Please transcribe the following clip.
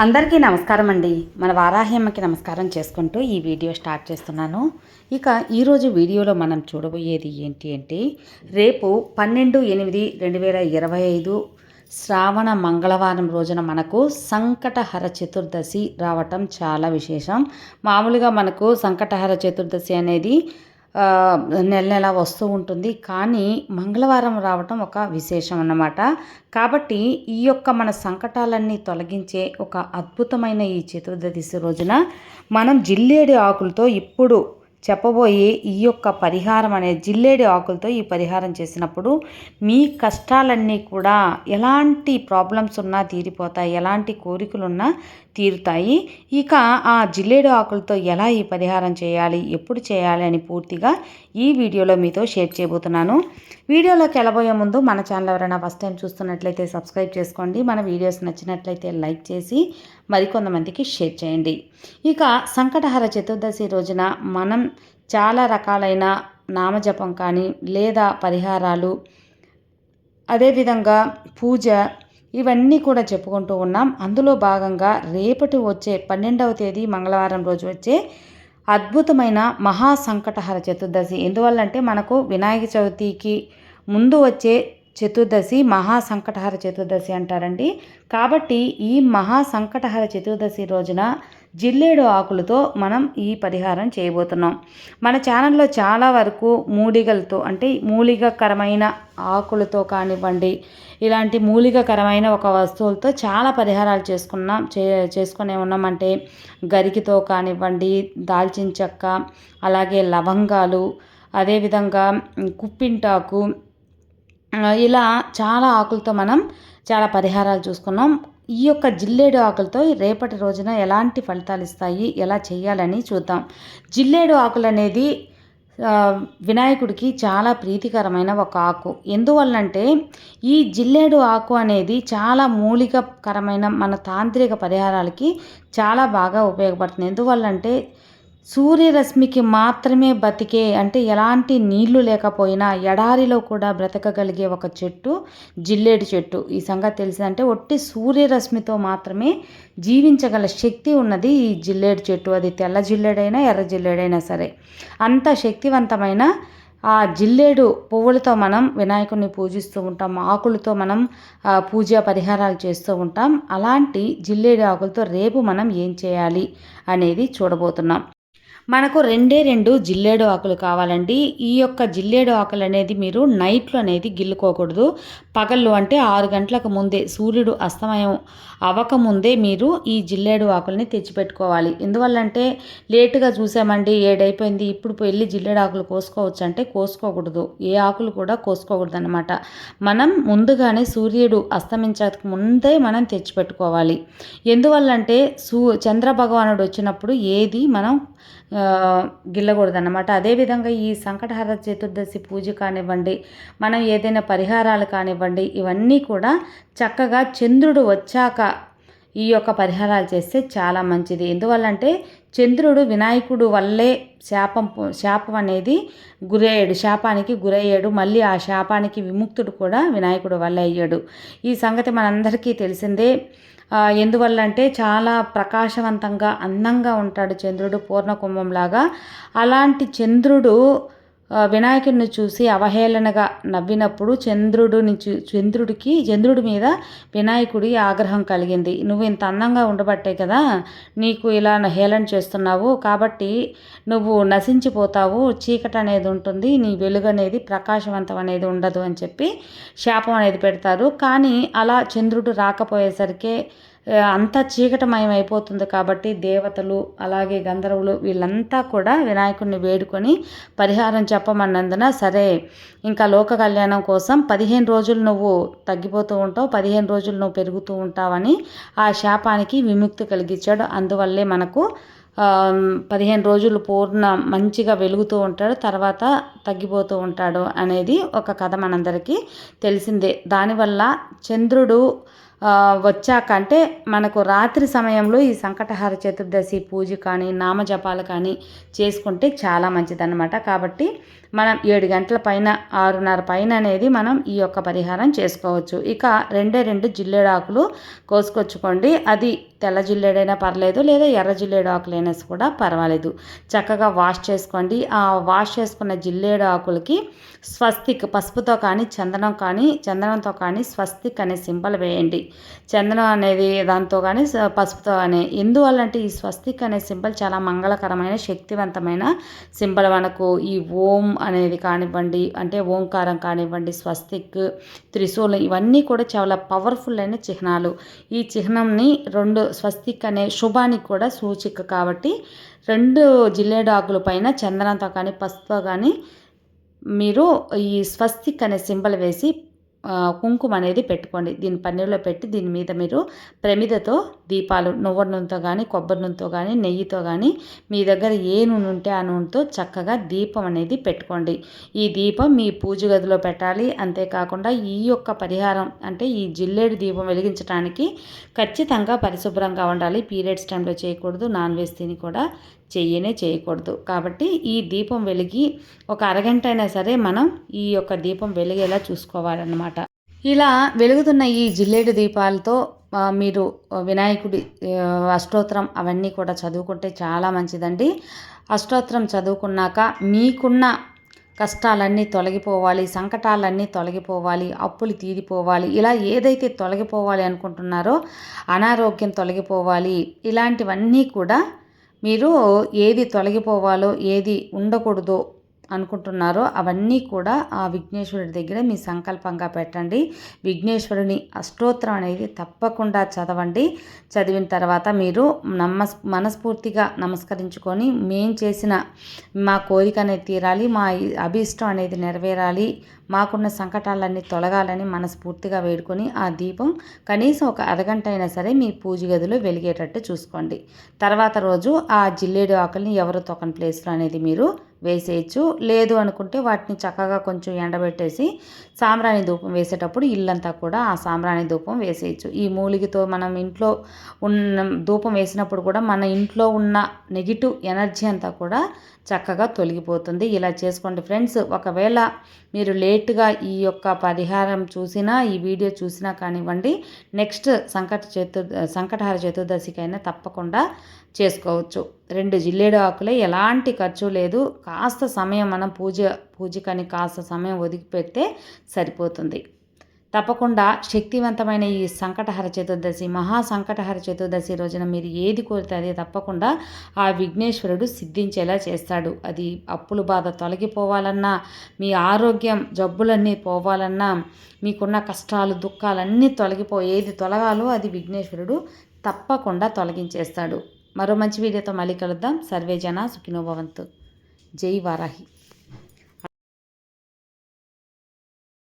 అందరికీ నమస్కారం అండి. మన వారాహ్యమ్మకి నమస్కారం చేసుకుంటూ ఈ వీడియో స్టార్ట్ చేస్తున్నాను. ఇక ఈరోజు వీడియోలో మనం చూడబోయేది ఏంటి అంటే రేపు పన్నెండు ఎనిమిది రెండు వేల ఇరవై ఐదు శ్రావణ మంగళవారం రోజున మనకు సంకటహర చతుర్దశి రావటం చాలా విశేషం. మామూలుగా మనకు సంకటహర చతుర్దశి అనేది నెల నెల వస్తూ ఉంటుంది. కానీ మంగళవారం రావటం ఒక విశేషం అన్నమాట. కాబట్టి ఈ యొక్క మన సంకటాలన్నీ తొలగించే ఒక అద్భుతమైన ఈ చతుర్దశి రోజున మనం జిల్లేడి ఆకులతో ఇప్పుడు చెప్పబోయే ఈ యొక్క పరిహారం అనే జిల్లేడి ఆకులతో ఈ పరిహారం చేసినప్పుడు మీ కష్టాలన్నీ కూడా ఎలాంటి ప్రాబ్లమ్స్ ఉన్నా తీరిపోతాయి ఎలాంటి కోరికలు ఉన్నా తీరుతాయి. ఇక ఆ జిల్లేడు ఆకులతో ఎలా ఈ పరిహారం చేయాలి ఎప్పుడు చేయాలి అని పూర్తిగా ఈ వీడియోలో మీతో షేర్ చేయబోతున్నాను. వీడియోలోకి వెళ్ళబోయే ముందు మన ఛానల్ ఎవరైనా ఫస్ట్ టైం చూస్తున్నట్లయితే సబ్స్క్రైబ్ చేసుకోండి. మన వీడియోస్ నచ్చినట్లయితే లైక్ చేసి మరికొంతమందికి షేర్ చేయండి. ఇక సంకటహర చతుర్దశి రోజున మనం చాలా రకాలైన నామజపం కానీ లేదా పరిహారాలు అదేవిధంగా పూజ ఇవన్నీ కూడా చెప్పుకుంటూ ఉన్నాం. అందులో భాగంగా రేపటి వచ్చే పన్నెండవ తేదీ మంగళవారం రోజు వచ్చే అద్భుతమైన మహా సంకటహర చతుర్దశి. ఎందువల్లంటే మనకు వినాయక చవితికి ముందు వచ్చే చతుర్దశి మహా సంకటహర చతుర్దశి అంటారండి. కాబట్టి ఈ మహా సంకటహర చతుర్దశి రోజున జిల్లేడు ఆకులతో మనం ఈ పరిహారం చేయబోతున్నాం. మన ఛానల్లో చాలా వరకు మూలికలతో అంటే మూలికకరమైన ఆకులతో కానివ్వండి ఇలాంటి మూలికకరమైన ఒక వస్తువులతో చాలా పరిహారాలు చేసుకున్నాం చే చేసుకునే ఉన్నామంటే గరికితో కానివ్వండి దాల్చిన చెక్క అలాగే లవంగాలు అదేవిధంగా కుప్పింటాకు ఇలా చాలా ఆకులతో మనం చాలా పరిహారాలు చూసుకున్నాం. ఈ యొక్క జిల్లేడు ఆకులతో రేపటి రోజున ఎలాంటి ఫలితాలు ఇస్తాయి ఎలా చేయాలని చూద్దాం. జిల్లేడు ఆకులు అనేది వినాయకుడికి చాలా ప్రీతికరమైన ఒక ఆకు. ఎందువల్లంటే ఈ జిల్లేడు ఆకు అనేది చాలా మూలికకరమైన మన తాంత్రిక పరిహారాలకి చాలా బాగా ఉపయోగపడుతుంది. ఎందువల్లంటే సూర్యరశ్మికి మాత్రమే బతికే అంటే ఎలాంటి నీళ్ళు లేకపోయినా ఎడారిలో కూడా బ్రతకగలిగే ఒక చెట్టు జిల్లేడు చెట్టు. ఈ సంగతి తెలిసిందంటే ఒట్టి సూర్యరశ్మితో మాత్రమే జీవించగల శక్తి ఉన్నది ఈ జిల్లేడు చెట్టు. అది తెల్ల జిల్లేడైనా ఎర్ర జిల్లేడైనా సరే. అంత శక్తివంతమైన ఆ జిల్లేడు పువ్వులతో మనం వినాయకుడిని పూజిస్తూ ఉంటాం ఆకులతో మనం పూజా పరిహారాలు చేస్తూ ఉంటాం. అలాంటి జిల్లేడు ఆకులతో రేపు మనం ఏం చేయాలి అనేది చూడబోతున్నాం. మనకు రెండే రెండు జిల్లేడు ఆకులు కావాలండి. ఈ యొక్క జిల్లేడు ఆకులు అనేది మీరు నైట్లో అనేది గిల్లుకోకూడదు. పగళ్ళు అంటే ఆరు గంటలకు ముందే సూర్యుడు అస్తమయం అవ్వకముందే మీరు ఈ జిల్లేడు ఆకుల్ని తెచ్చిపెట్టుకోవాలి. ఎందువల్లంటే లేటుగా చూసామండి ఏడైపోయింది ఇప్పుడు వెళ్ళి జిల్లేడు ఆకులు కోసుకోవచ్చు అంటే కోసుకోకూడదు. ఏ ఆకులు కూడా కోసుకోకూడదు అనమాట మనం ముందుగానే సూర్యుడు అస్తమించక ముందే మనం తెచ్చిపెట్టుకోవాలి. ఎందువల్లంటే సూ చంద్ర భగవానుడు వచ్చినప్పుడు ఏది మనం గిల్లకూడదన్నమాట. అదేవిధంగా ఈ సంకటహర చతుర్దశి పూజ కానివ్వండి మనం ఏదైనా పరిహారాలు కానివ్వండి ఇవన్నీ కూడా చక్కగా చంద్రుడు వచ్చాక ఈ యొక్క పరిహారాలు చేస్తే చాలా మంచిది. ఎందువల్లంటే చంద్రుడు వినాయకుడు వల్లే శాపం శాపం అనేది గురయ్యాడు శాపానికి గురయ్యాడు మళ్ళీ ఆ శాపానికి విముక్తుడు కూడా వినాయకుడు వల్ల అయ్యాడు. ఈ సంగతి మనందరికీ తెలిసిందే. ఎందువల్ల అంటే చాలా ప్రకాశవంతంగా అందంగా ఉంటాడు చంద్రుడు పూర్ణకుంభంలాగా. అలాంటి చంద్రుడు వినాయకుడిని చూసి అవహేళనగా నవ్వినప్పుడు చంద్రుడిని చూ చంద్రుడికి చంద్రుడి మీద వినాయకుడి ఆగ్రహం కలిగింది. నువ్వు ఇంత అందంగా ఉండబట్టే కదా నీకు ఇలా హేళన చేస్తున్నావు. కాబట్టి నువ్వు నశించిపోతావు. చీకటి అనేది ఉంటుంది. నీ వెలుగు అనేది ప్రకాశవంతం అనేది ఉండదు అని చెప్పి శాపం అనేది పెడతారు. కానీ అలా చంద్రుడు రాకపోయేసరికి అంతా చీకటమయం అయిపోతుంది కాబట్టి దేవతలు అలాగే గంధర్వులు వీళ్ళంతా కూడా వినాయకుడిని వేడుకొని పరిహారం చెప్పమన్నందున సరే. ఇంకా లోక కళ్యాణం కోసం పదిహేను రోజులు నువ్వు తగ్గిపోతూ ఉంటావు పదిహేను రోజులు నువ్వు పెరుగుతూ ఉంటావని ఆ శాపానికి విముక్తి కలిగించాడు. అందువల్లే మనకు పదిహేను రోజులు పూర్ణ మంచిగా వెలుగుతూ ఉంటాడు తర్వాత తగ్గిపోతూ ఉంటాడు అనేది ఒక కథ మనందరికీ తెలిసిందే. దానివల్ల చంద్రుడు వచ్చాక అంటే మనకు రాత్రి సమయంలో ఈ సంకటహార చతుర్దశి పూజ కానీ నామజపాలు కానీ చేసుకుంటే చాలా మంచిదన్నమాట. కాబట్టి మనం ఏడు గంటల పైన ఆరున్నర పైన అనేది మనం ఈ యొక్క పరిహారం చేసుకోవచ్చు. ఇక రెండే రెండు జిల్లేడాకులు కోసుకొచ్చుకోండి. అది తెల్ల జిల్లేడైనా పర్లేదు లేదా ఎర్ర జిల్లేడు ఆకులైనా కూడా పర్వాలేదు. చక్కగా వాష్ చేసుకోండి. ఆ వాష్ చేసుకున్న జిల్లేడు ఆకులకి స్వస్తిక్ పసుపుతో కానీ చందనం కానీ చందనంతో కానీ స్వస్తిక్ అనే సింబల్ వేయండి. చందనం అనేది దాంతో కానీ పసుపుతో కానీ ఎందువల్లంటే ఈ స్వస్తిక్ అనే సింబల్ చాలా మంగళకరమైన శక్తివంతమైన సింబల్ మనకు ఈ ఓం అనేది కానివ్వండి అంటే ఓంకారం కానివ్వండి స్వస్తిక్ త్రిశూలం ఇవన్నీ కూడా చాలా పవర్ఫుల్ అయిన చిహ్నాలు. ఈ చిహ్నంని రెండు స్వస్తిక్ అనే శుభానికి కూడా సూచిక. కాబట్టి రెండు జిల్లేడాకుల పైన చందనంతో కానీ పసుపుతో కానీ మీరు ఈ స్వస్తిక్ అనే సింబల్ వేసి కుంకుమ అనేది పెట్టుకోండి. దీని పన్నీరులో పెట్టి దీని మీద మీరు ప్రమిదతో దీపాలు నువ్వుల నూనెతో కానీ కొబ్బరి నూనెతో కానీ నెయ్యితో కానీ మీ దగ్గర ఏ నూనె ఉంటే ఆ నూనెతో చక్కగా దీపం అనేది పెట్టుకోండి. ఈ దీపం మీ పూజ గదిలో పెట్టాలి. అంతేకాకుండా ఈ యొక్క పరిహారం అంటే ఈ జిల్లేడు దీపం వెలిగించడానికి ఖచ్చితంగా పరిశుభ్రంగా ఉండాలి. పీరియడ్స్ టైంలో చేయకూడదు. నాన్ వెజ్ తిని కూడా చెయ్యనే చేయకూడదు. కాబట్టి ఈ దీపం వెలిగి ఒక అరగంట అయినా సరే మనం ఈ యొక్క దీపం వెలిగేలా చూసుకోవాలన్నమాట. ఇలా వెలుగుతున్న ఈ జిల్లేడు దీపాలతో మీరు వినాయకుడి అష్టోత్తరం అవన్నీ కూడా చదువుకుంటే చాలా మంచిదండి. అష్టోత్తరం చదువుకున్నాక మీకున్న కష్టాలన్నీ తొలగిపోవాలి సంకటాలన్నీ తొలగిపోవాలి అప్పులు తీరిపోవాలి ఇలా ఏదైతే తొలగిపోవాలి అనుకుంటున్నారో అనారోగ్యం తొలగిపోవాలి ఇలాంటివన్నీ కూడా మీరు ఏది తొలగిపోవాలో ఏది ఉండకూడదో అనుకుంటున్నారో అవన్నీ కూడా ఆ విఘ్నేశ్వరుడి దగ్గర మీ సంకల్పంగా పెట్టండి. విఘ్నేశ్వరుని అష్టోత్తరం అనేది తప్పకుండా చదవండి. చదివిన తర్వాత మీరు నమ్మస్ మనస్ఫూర్తిగా నమస్కరించుకొని మేం చేసిన మా కోరిక అనేది తీరాలి. మా అభీష్టం అనేది నెరవేరాలి. మాకున్న సంకటాలన్నీ తొలగాలని మనస్ఫూర్తిగా వేడుకొని ఆ దీపం కనీసం ఒక అరగంట అయినా సరే మీ పూజ గదిలో వెలిగేటట్టు చూసుకోండి. తర్వాత రోజు ఆ జిల్లేడు ఆకుల్ని ఎవరు తొక్కని ప్లేస్లో అనేది మీరు వేసేయచ్చు. లేదు అనుకుంటే వాటిని చక్కగా కొంచెం ఎండబెట్టేసి సాంబ్రాణి ధూపం వేసేటప్పుడు ఇల్లంతా కూడా ఆ సాంబ్రాణి ధూపం వేసేయచ్చు. ఈ మూలికతో మనం ఇంట్లో ఉన్న ధూపం వేసినప్పుడు కూడా మన ఇంట్లో ఉన్న నెగిటివ్ ఎనర్జీ అంతా కూడా చక్కగా తొలగిపోతుంది. ఇలా చేసుకోండి ఫ్రెండ్స్. ఒకవేళ మీరు లేట్గా ఈ యొక్క పరిహారం చూసినా ఈ వీడియో చూసినా కానివ్వండి నెక్స్ట్ సంకట చతుర్ సంకటహార చతుర్దశికైనా తప్పకుండా చేసుకోవచ్చు. రెండు జిల్లేడు ఆకులే ఎలాంటి ఖర్చు లేదు. కాస్త సమయం మనం పూజ పూజకని కాస్త సమయం ఒదిగి పెడితే సరిపోతుంది. తప్పకుండా శక్తివంతమైన ఈ సంకటహర చతుర్దశి మహా సంకటహర చతుర్దశి రోజున మీరు ఏది కోరితే అదే తప్పకుండా ఆ విఘ్నేశ్వరుడు సిద్ధించేలా చేస్తాడు. అది అప్పుల బాధ తొలగిపోవాలన్నా మీ ఆరోగ్యం జబ్బులన్నీ పోవాలన్నా మీకున్న కష్టాలు దుఃఖాలన్నీ తొలగిపో ఏది తొలగాలో అది విఘ్నేశ్వరుడు తప్పకుండా తొలగించేస్తాడు. మరో మంచి వీడియోతో మళ్ళీ కలుద్దాం. సర్వే జన సుఖినోభవంతు జై వారాహి.